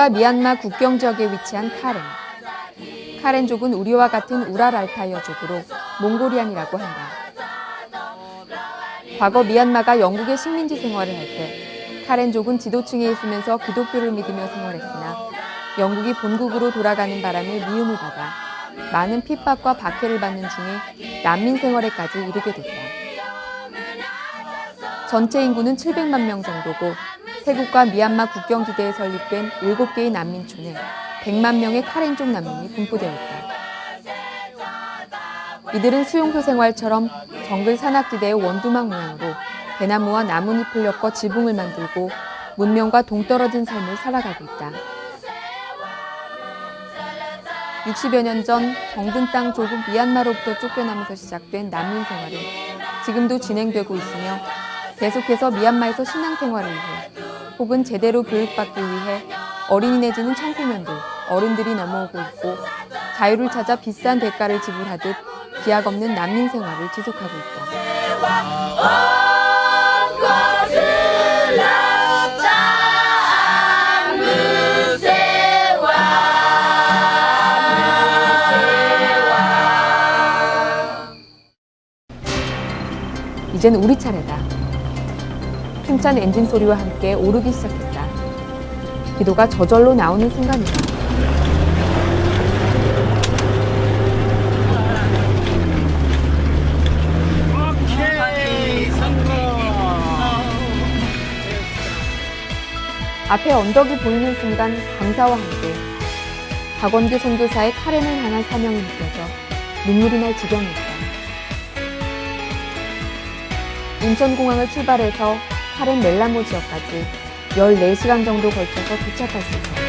태국과 미얀마 국경 지역에 위치한 카렌. 카렌족은 우리와 같은 우랄 알타이어족으로 몽골리안이라고 한다. 과거 미얀마가 영국의 식민지 생활을 할 때 카렌족은 지도층에 있으면서 기독교를 믿으며 생활했으나 영국이 본국으로 돌아가는 바람에 미움을 받아 많은 핍박과 박해를 받는 중에 난민 생활에까지 이르게 됐다. 전체 인구는 700만 명 정도고 태국과 미얀마 국경지대에 설립된 7개의 난민촌에 100만 명의 카렌족 난민이 분포되어 있다. 이들은 수용소 생활처럼 정글 산악지대의 원두막 모양으로 대나무와 나뭇잎을 엮어 지붕을 만들고 문명과 동떨어진 삶을 살아가고 있다. 60여 년 전 정든 땅 조국 미얀마로부터 쫓겨나면서 시작된 난민 생활은 지금도 진행되고 있으며 계속해서 미얀마에서 신앙생활을 위해 혹은 제대로 교육받기 위해 어린이 내지는 청소년들, 어른들이 넘어오고 있고 자유를 찾아 비싼 대가를 지불하듯 기약 없는 난민 생활을 지속하고 있다. 이젠 우리 차례다. 힘찬 엔진 소리와 함께 오르기 시작했다. 기도가 저절로 나오는 순간이다. 앞에 언덕이 보이는 순간 감사와 함께 박원규 선교사의 카렌을 향한 사명이 느껴져 눈물이 날 지경이었다. 인천공항을 출발해서 카렌 멜라모 지역까지 14시간 정도 걸쳐서 도착할 수 있었다.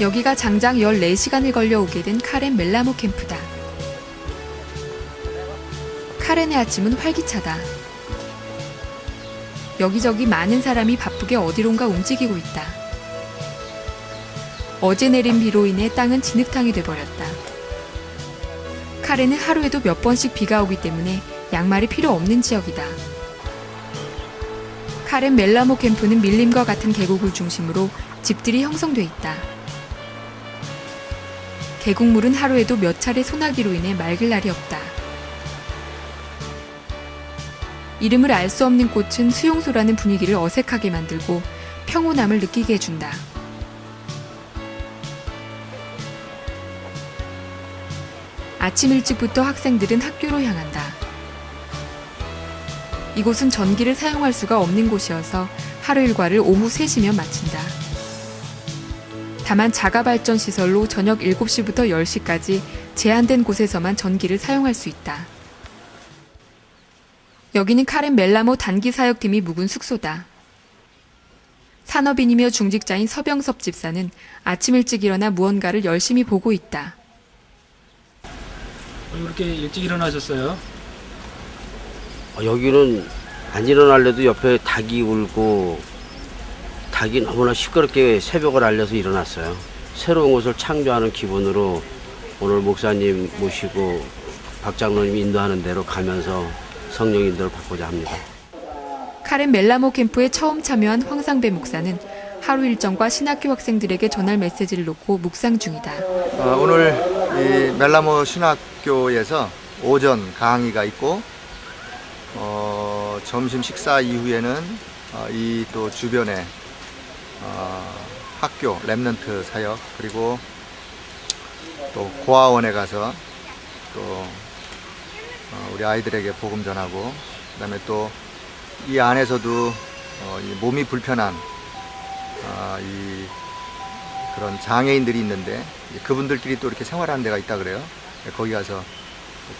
여기가 장장 14시간을 걸려 오게 된 카렌 멜라모 캠프다. 카렌의 아침은 활기차다. 여기저기 많은 사람이 바쁘게 어디론가 움직이고 있다. 어제 내린 비로 인해 땅은 진흙탕이 돼버렸다. 카렌은 하루에도 몇 번씩 비가 오기 때문에 양말이 필요 없는 지역이다. 카렌 멜라모 캠프는 밀림과 같은 계곡을 중심으로 집들이 형성돼 있다. 계곡물은 하루에도 몇 차례 소나기로 인해 맑을 날이 없다. 이름을 알 수 없는 꽃은 수용소라는 분위기를 어색하게 만들고 평온함을 느끼게 해준다. 아침 일찍부터 학생들은 학교로 향한다. 이곳은 전기를 사용할 수가 없는 곳이어서 하루 일과를 오후 3시면 마친다. 다만 자가 발전 시설로 저녁 7시부터 10시까지 제한된 곳에서만 전기를 사용할 수 있다. 여기는 카렌 멜라모 단기 사역팀이 묵은 숙소다. 산업인이며 중직자인 서병섭 집사는 아침 일찍 일어나 무언가를 열심히 보고 있다. 왜 이렇게 일찍 일어나셨어요? 어, 여기는 안 일어날래도 옆에 닭이 울고 닭이 너무나 시끄럽게 새벽을 알려서 일어났어요. 새로운 곳을 창조하는 기분으로 오늘 목사님 모시고 박 장로님 인도하는 대로 가면서 성령 인도를 받고자 합니다. 카렌 멜라모 캠프에 처음 참여한 황상배 목사는 하루 일정과 신학교 학생들에게 전할 메시지를 놓고 묵상 중이다. 어, 오늘 이 멜라모 신학교에서 오전 강의가 있고 어, 점심 식사 이후에는 어, 이 또 주변에 어, 학교 랩넌트 사역 그리고 또 고아원에 가서 또 어, 우리 아이들에게 복음 전하고 그다음에 또 이 안에서도 어, 이 몸이 불편한 아, 이 그런 장애인들이 있는데 그분들끼리 또 이렇게 생활하는 데가 있다 그래요. 거기 가서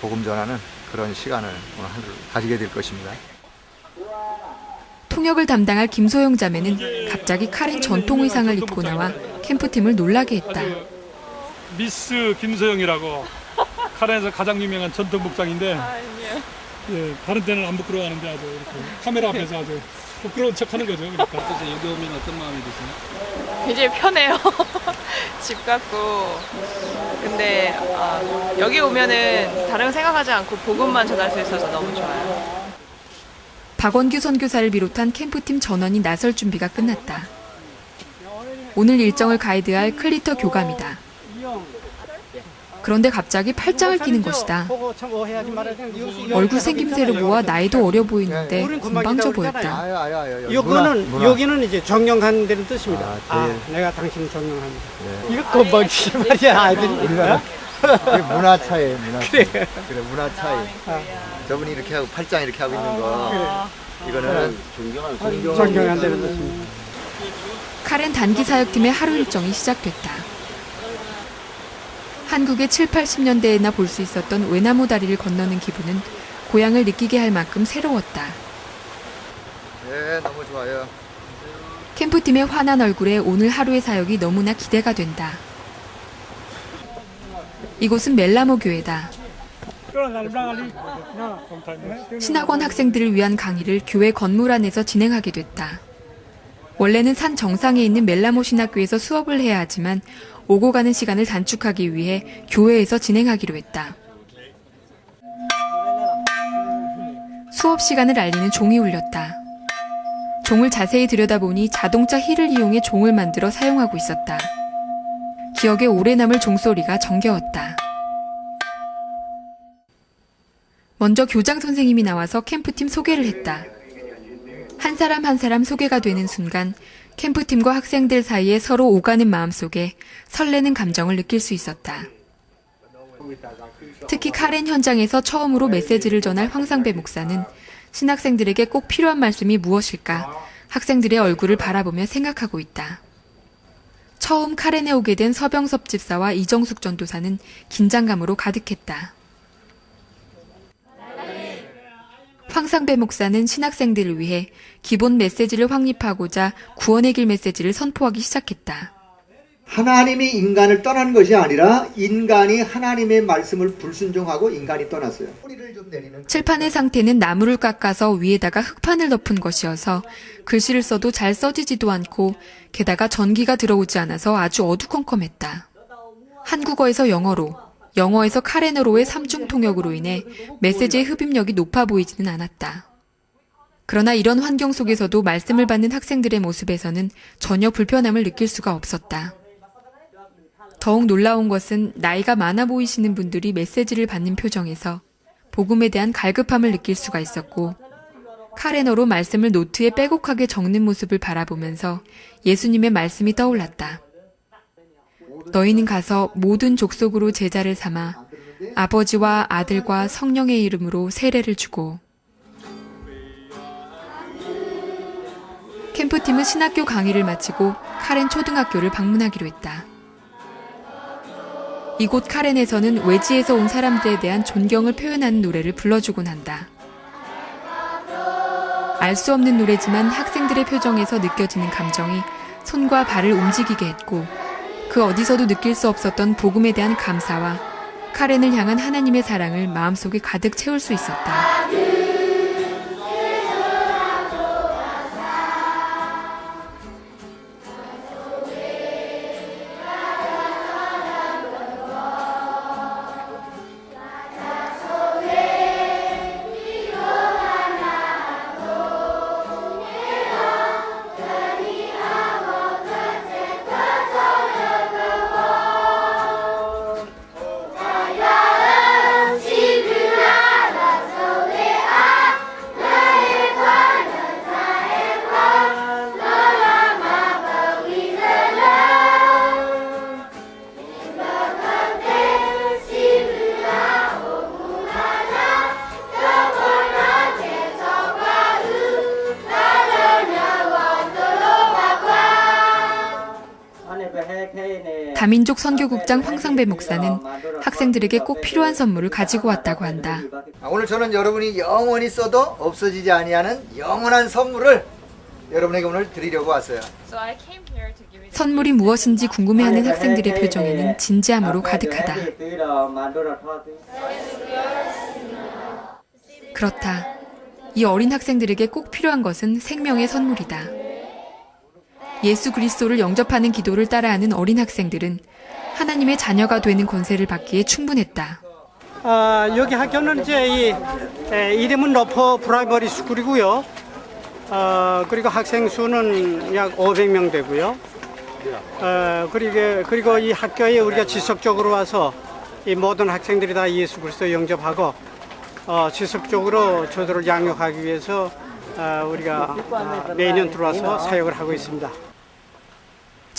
복음 전하는 그런 시간을 오늘 하루 가지게 될 것입니다. 통역을 담당할 김소영 자매는 갑자기 카렌 전통 의상을 입고 나와 캠프팀을 놀라게 했다. 미스 김소영이라고 카렌에서 가장 유명한 전통 복장인데 예, 다른 때는 안 부끄러워하는데 아주 이렇게 카메라 앞에서 아주 부끄러운 척하는 거죠. 그러니까. 그래서 여기 오면 어떤 마음이 드세요? 굉장히 편해요. 집 같고 근데 어, 여기 오면은 다른 거 생각하지 않고 복음만 전할 수 있어서 너무 좋아요. 박원규 선교사를 비롯한 캠프팀 전원이 나설 준비가 끝났다. 오늘 일정을 가이드할 클리터 교감이다. 그런데 갑자기 팔짱을 끼는 것이다. 얼굴 생김새를 보아 나이도 어려 보이는데 건방져 보였다. 아유 아유 아유. 요거는. 여기는 이제 존경하는 뜻입니다. 아, 아, 제- 내가 당신을 존경합니다. 네. 이거 건방지 말이야 아이들이. 이게 문화 차이 문화 차이. 그래 문화 차이. 저분이 이렇게 하고 팔짱 이렇게 하고 있는 거 이거는 존경하는 존경한다는 뜻입니다. 카렌 단기 사역팀의 하루 일정이 시작됐다. 한국의 7, 80년대에나 볼 수 있었던 외나무 다리를 건너는 기분은 고향을 느끼게 할 만큼 새로웠다. 네 너무 좋아요. 캠프팀의 환한 얼굴에 오늘 하루의 사역이 너무나 기대가 된다. 이곳은 멜라모 교회다. 신학원 학생들을 위한 강의를 교회 건물 안에서 진행하게 됐다. 원래는 산 정상에 있는 멜라모 신학교에서 수업을 해야 하지만 오고 가는 시간을 단축하기 위해 교회에서 진행하기로 했다. 수업 시간을 알리는 종이 울렸다. 종을 자세히 들여다보니 자동차 힐을 이용해 종을 만들어 사용하고 있었다. 기억에 오래 남을 종소리가 정겨웠다. 먼저 교장 선생님이 나와서 캠프팀 소개를 했다. 한 사람 한 사람 소개가 되는 순간 캠프팀과 학생들 사이에 서로 오가는 마음속에 설레는 감정을 느낄 수 있었다. 특히 카렌 현장에서 처음으로 메시지를 전할 황상배 목사는 신학생들에게 꼭 필요한 말씀이 무엇일까 학생들의 얼굴을 바라보며 생각하고 있다. 처음 카렌에 오게 된 서병섭 집사와 이정숙 전도사는 긴장감으로 가득했다. 황상배 목사는 신학생들을 위해 기본 메시지를 확립하고자 구원의 길 메시지를 선포하기 시작했다. 하나님이 인간을 떠난 것이 아니라 인간이 하나님의 말씀을 불순종하고 인간이 떠났어요. 칠판의 상태는 나무를 깎아서 위에다가 흙판을 덮은 것이어서 글씨를 써도 잘 써지지도 않고 게다가 전기가 들어오지 않아서 아주 어두컴컴했다. 한국어에서 영어로, 영어에서 카레너로의 삼중 통역으로 인해 메시지의 흡입력이 높아 보이지는 않았다. 그러나 이런 환경 속에서도 말씀을 받는 학생들의 모습에서는 전혀 불편함을 느낄 수가 없었다. 더욱 놀라운 것은 나이가 많아 보이시는 분들이 메시지를 받는 표정에서 복음에 대한 갈급함을 느낄 수가 있었고 카레너로 말씀을 노트에 빼곡하게 적는 모습을 바라보면서 예수님의 말씀이 떠올랐다. 너희는 가서 모든 족속으로 제자를 삼아 아버지와 아들과 성령의 이름으로 세례를 주고 캠프팀은 신학교 강의를 마치고 카렌 초등학교를 방문하기로 했다. 이곳 카렌에서는 외지에서 온 사람들에 대한 존경을 표현하는 노래를 불러주곤 한다. 알 수 없는 노래지만 학생들의 표정에서 느껴지는 감정이 손과 발을 움직이게 했고 그 어디서도 느낄 수 없었던 복음에 대한 감사와 카렌을 향한 하나님의 사랑을 마음속에 가득 채울 수 있었다. 다민족 선교국장 황상배 목사는 학생들에게 꼭 필요한 선물을 가지고 왔다고 한다. 아, 오늘 저는 여러분이 영원히 써도 없어지지 아니하는 영원한 선물을 여러분에게 오늘 드리려고 왔어요. 선물이 무엇인지 궁금해하는 학생들의 표정에는 진지함으로 가득하다. 그렇다. 이 어린 학생들에게 꼭 필요한 것은 생명의 선물이다. 예수 그리스도를 영접하는 기도를 따라하는 어린 학생들은 하나님의 자녀가 되는 권세를 받기에 충분했다. 아, 여기 학교는 이제 이 에, 이름은 러퍼 프라이머리 스쿨이고요. 어, 그리고 학생 수는 약 500명 되고요. 어, 그리고 그리고 이 학교에 우리가 지속적으로 와서 이 모든 학생들이 다 예수 그리스도 영접하고 어, 지속적으로 저들을 양육하기 위해서 어, 우리가 아, 매년 들어와서 사역을 하고 있습니다.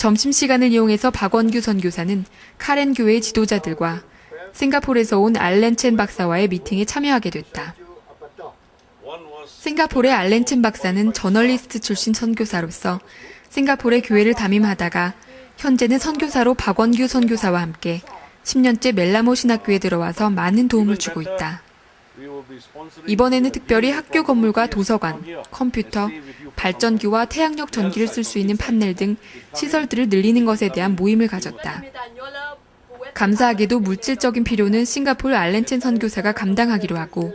점심시간을 이용해서 박원규 선교사는 카렌 교회 지도자들과 싱가포르에서 온 알렌 첸 박사와의 미팅에 참여하게 됐다. 싱가포르의 알렌 첸 박사는 저널리스트 출신 선교사로서 싱가포르의 교회를 담임하다가 현재는 선교사로 박원규 선교사와 함께 10년째 멜라모 신학교에 들어와서 많은 도움을 주고 있다. 이번에는 특별히 학교 건물과 도서관, 컴퓨터, 발전기와 태양력 전기를 쓸 수 있는 판넬 등 시설들을 늘리는 것에 대한 모임을 가졌다. 감사하게도 물질적인 필요는 싱가포르 알렌첸 선교사가 감당하기로 하고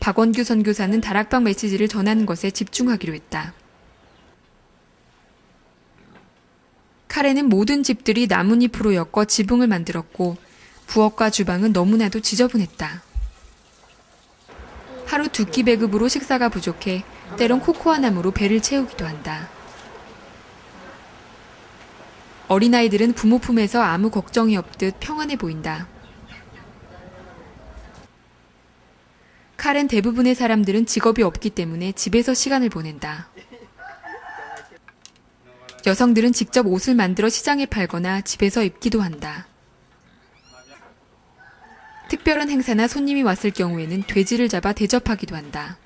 박원규 선교사는 다락방 메시지를 전하는 것에 집중하기로 했다. 카레는 모든 집들이 나뭇잎으로 엮어 지붕을 만들었고 부엌과 주방은 너무나도 지저분했다. 하루 두 끼 배급으로 식사가 부족해 때론 코코아 나무로 배를 채우기도 한다. 어린아이들은 부모 품에서 아무 걱정이 없듯 평안해 보인다. 칼은 대부분의 사람들은 직업이 없기 때문에 집에서 시간을 보낸다. 여성들은 직접 옷을 만들어 시장에 팔거나 집에서 입기도 한다. 특별한 행사나 손님이 왔을 경우에는 돼지를 잡아 대접하기도 한다.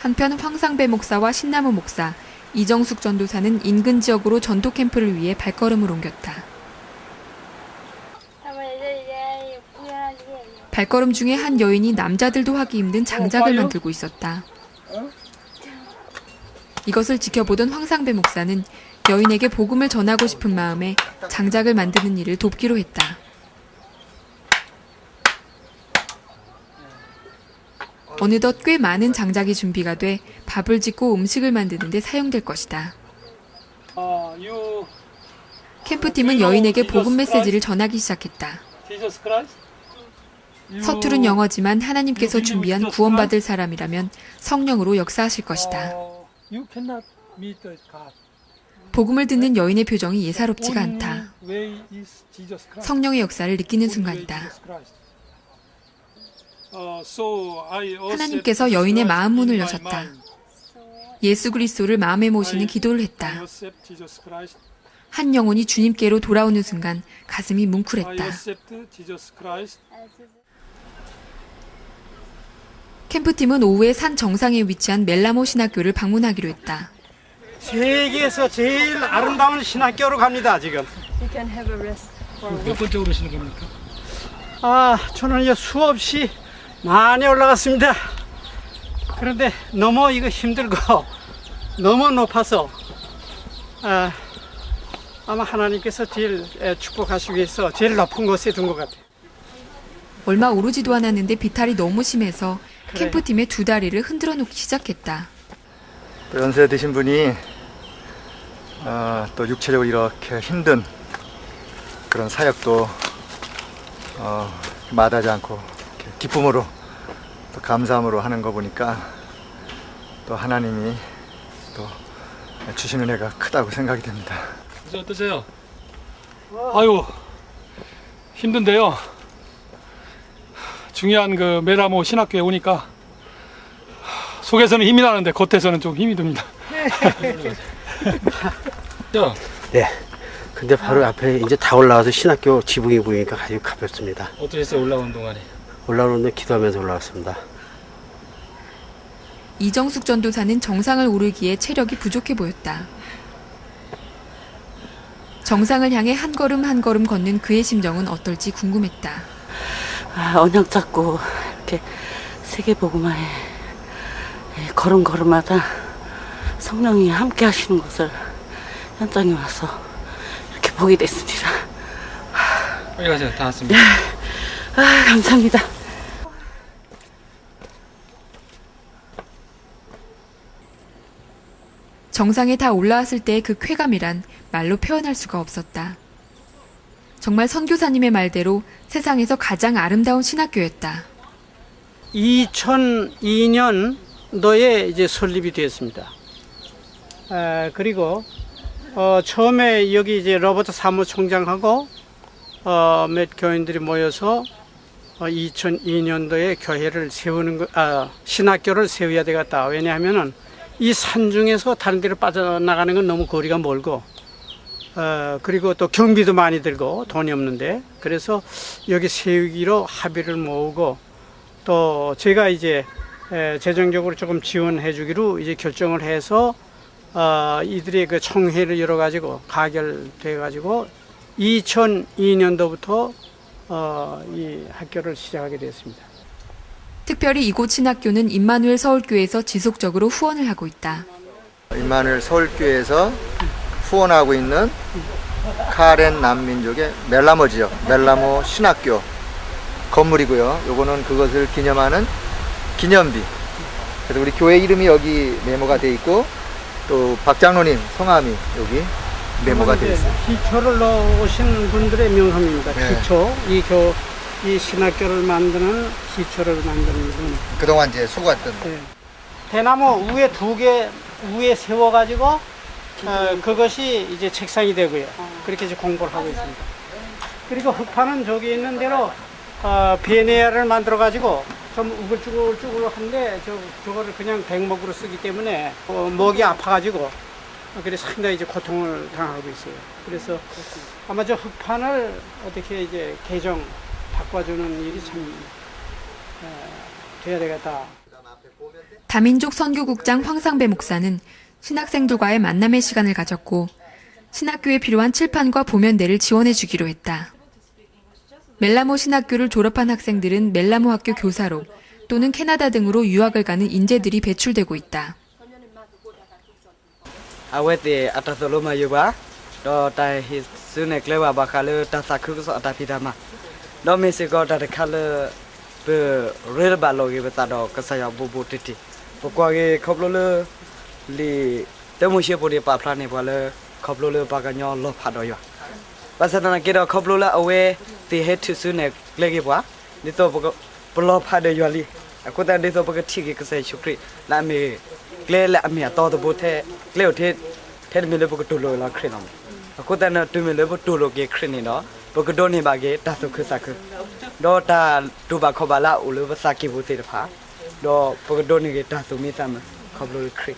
한편 황상배 목사와 신나무 목사, 이정숙 전도사는 인근 지역으로 전도 캠프를 위해 발걸음을 옮겼다. 발걸음 중에 한 여인이 남자들도 하기 힘든 장작을 만들고 있었다. 이것을 지켜보던 황상배 목사는 여인에게 복음을 전하고 싶은 마음에 장작을 만드는 일을 돕기로 했다. 어느덧 꽤 많은 장작이 준비가 돼 밥을 짓고 음식을 만드는 데 사용될 것이다. 캠프팀은 여인에게 복음 메시지를 전하기 시작했다. 서투른 영어지만 하나님께서 준비한 구원받을 사람이라면 성령으로 역사하실 것이다. 어. 복음을 듣는 여인의 표정이 예사롭지가 않다. 성령의 역사를 느끼는 순간이다. 하나님께서 Jesus 여인의 Christ 마음 문을 여셨다. 예수 그리스도를 마음에 모시는 기도를 했다. accept Jesus Christ. 한 영혼이 주님께로 돌아오는 순간 가슴이 뭉클했다. accept Jesus Christ. 캠프팀은 오후에 산 정상에 위치한 멜라모 신학교를 방문하기로 했다. 세계에서 제일 아름다운 신학교로 갑니다, 지금. 몇 번째 오르시는 겁니까? 아, 저는 이제 수없이 많이 올라갔습니다. 그런데 너무 이거 힘들고 너무 높아서 아, 아마 하나님께서 제일 에, 축복하시기 위해서 제일 높은 곳에 둔 것 같아요. 얼마 오르지도 않았는데 비탈이 너무 심해서 캠프팀의 두 다리를 흔들어 놓기 시작했다. 또 연세 드신 분이 어, 또 육체적으로 이렇게 힘든 그런 사역도 어, 마다하지 않고 기쁨으로 또 감사함으로 하는 거 보니까 또 하나님이 또 주시는 은혜가 크다고 생각이 됩니다. 이제 어떠세요? 아유 힘든데요. 중요한 그 메라모 신학교에 오니까 속에서는 힘이 나는데 겉에서는 좀 힘이 듭니다. 자, 네. 근데 바로 앞에 이제 다 올라와서 신학교 지붕이 보이니까 아주 가볍습니다. 어떠셨어요 올라오는 동안에? 올라오는데 기도하면서 올라왔습니다. 이정숙 전도사는 정상을 오르기에 체력이 부족해 보였다. 정상을 향해 한 걸음 한 걸음 걷는 그의 심정은 어떨지 궁금했다. 아, 언약 잡고 이렇게 세계 복음화에 예, 걸음걸음마다 성령이 함께 하시는 것을 현장에 와서 이렇게 보게 됐습니다. 빨리 가세요. 다 왔습니다. 아, 감사합니다. 정상에 다 올라왔을 때의 그 쾌감이란 말로 표현할 수가 없었다. 정말 선교사님의 말대로 세상에서 가장 아름다운 신학교였다. 2002년도에 이제 설립이 되었습니다. 에, 그리고 어, 처음에 여기 이제 로버트 사무총장하고 어, 몇 교인들이 모여서 어, 2002년도에 교회를 세우는 거, 아, 신학교를 세워야 되겠다. 왜냐하면은 이 산 중에서 다른 데로 빠져나가는 건 너무 거리가 멀고 어, 그리고 또 경비도 많이 들고 돈이 없는데 그래서 여기 세우기로 합의를 모으고 또 제가 이제 에, 재정적으로 조금 지원해 주기로 이제 결정을 해서 어, 이들의 그 총회를 열어 가지고 가결돼 가지고 2002년도부터 어, 이 학교를 시작하게 됐습니다. 특별히 이곳 신학교는 임마누엘 서울교회에서 지속적으로 후원을 하고 있다. 임마누엘 서울교회에서 후원하고 있는 카렌 난민족의 멜라모 지역, 멜라모 신학교 건물이고요. 요거는 그것을 기념하는 기념비. 그래서 우리 교회 이름이 여기 메모가 돼 있고 또 박장로님 성함이 여기 메모가 돼 있어요. 기초를 넣으신 분들의 명함입니다. 네. 기초 이 교 이 신학교를 만드는 기초를 만드는 분. 그동안 이제 수고했던 네. 대나무 위에 두 개 위에 세워가지고 어, 그것이 이제 책상이 되고요. 그렇게 이제 공부를 하고 있습니다. 그리고 흙판은 저기 있는 대로 어, 비에네아를 만들어 가지고 좀 우글쭈글쭈글한데 저 저거를 그냥 백목으로 쓰기 때문에 어, 목이 아파가지고 어, 그래 상당히 이제 고통을 당하고 있어요. 그래서 아마 저 흙판을 어떻게 이제 개정 바꿔주는 일이 참 어, 돼야 되겠다. 다민족 선교국장 황상배 목사는 신학생들과의 만남의 시간을 가졌고 신학교에 필요한 칠판과 보면대를 지원해 주기로 했다. 멜라모 신학교를 졸업한 학생들은 멜라모 학교 교사로 또는 캐나다 등으로 유학을 가는 인재들이 배출되고 있다. ดอมิสิกอตาตะคัลเปเรบาโลกิเปตาดอกกะสยาบูบูติติปกวาเกคบโลเลลีเตมุเชโปดิปาพลาเนบาเลคบโลเลปากะญอลอพาดอยอปัสสนาเกดอคบโลละอเวติเฮทุซุเนเลกิบวาดิโตปกปลอพาดอยอลีအခုတန်ဒီဆိုပကတိကကဆယ်ရှုခရလာမေကလေလာမေတော်တဘုထဲကလေထဲထဲမီလဘကတူလိုလာခရနမအခုတန်တူမီလဘတူလိုကေခရနေနော် ဘကဒိုနေပါကေတဆုခစခဒေါ်တာတူပါခဘလာဦးလဘစကိဘူးတေတဖာဒေါ်ဘကဒိုနေကေတဆုမီတမခဘလိုခရ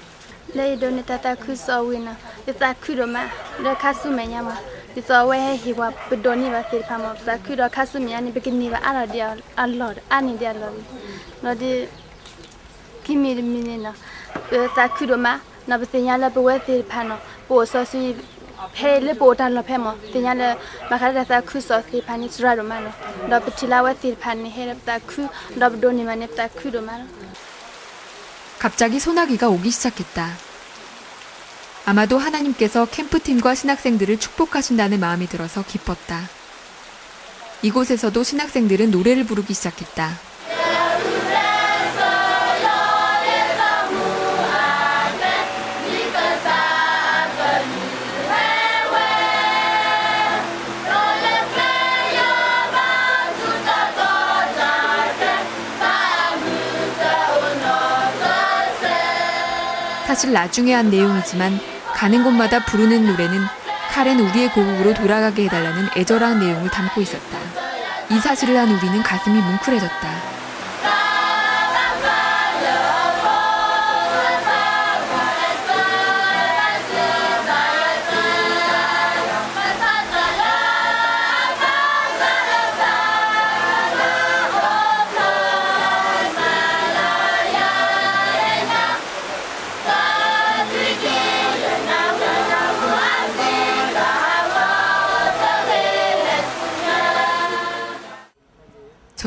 လေဒိုနတတခုစောဝင်းနာဒီတခုရမရခဆုမညာမဒီစောဝဲဟီဝပဒိုနီဘာဖေဖာမတခုရခဆုမညာနိဘကနီဘာအရဒီအလော်အနိဒီအလော်နော်ဒီကိမီမီနေနာတခုရမနဘစညာလဘဝဲဖေဖာနော်ပိုဆောစီ he le botan lo pemo tinya le makara ta khu so ti pani sura ro mano dob tilawa ti pani he ta khu dob doni mane ta khu 로 mano 갑자기 소나기가 오기 시작했다. 아마도 하나님께서 캠프팀과 신학생들을 축복하신다는 마음이 들어서 기뻤다. 이곳에서도 신학생들은 노래를 부르기 시작했다. 사실 나중에 한 내용이지만 가는 곳마다 부르는 노래는 칼엔 우리의 고국으로 돌아가게 해달라는 애절한 내용을 담고 있었다. 이 사실을 한 우리는 가슴이 뭉클해졌다.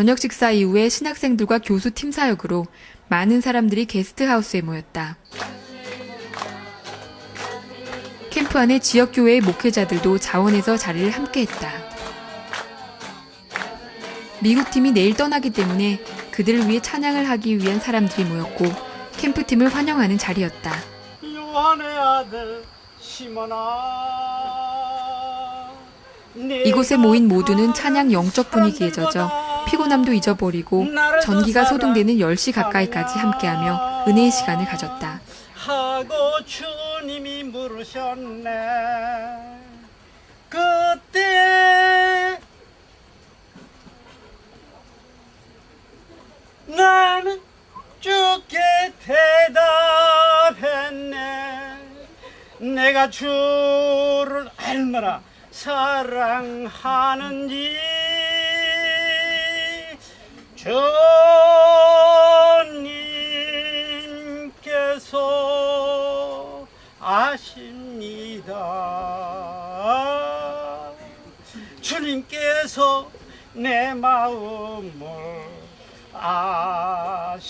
저녁 식사 이후에 신학생들과 교수 팀 사역으로 많은 사람들이 게스트하우스에 모였다. 캠프 안에 지역교회의 목회자들도 자원해서 자리를 함께했다. 미국 팀이 내일 떠나기 때문에 그들을 위해 찬양을 하기 위한 사람들이 모였고 캠프 팀을 환영하는 자리였다. 이곳에 모인 모두는 찬양 영적 분위기에 젖어 피곤함도 잊어버리고 전기가 소동되는 10시 가까이까지 함께하며 은혜의 시간을 가졌다. 하고 주님이 물으셨네 그때 나는 주께 대답했네 내가 주를 얼마나 사랑하는지 주님께서 아십니다. 주님께서 내 마음을 아시리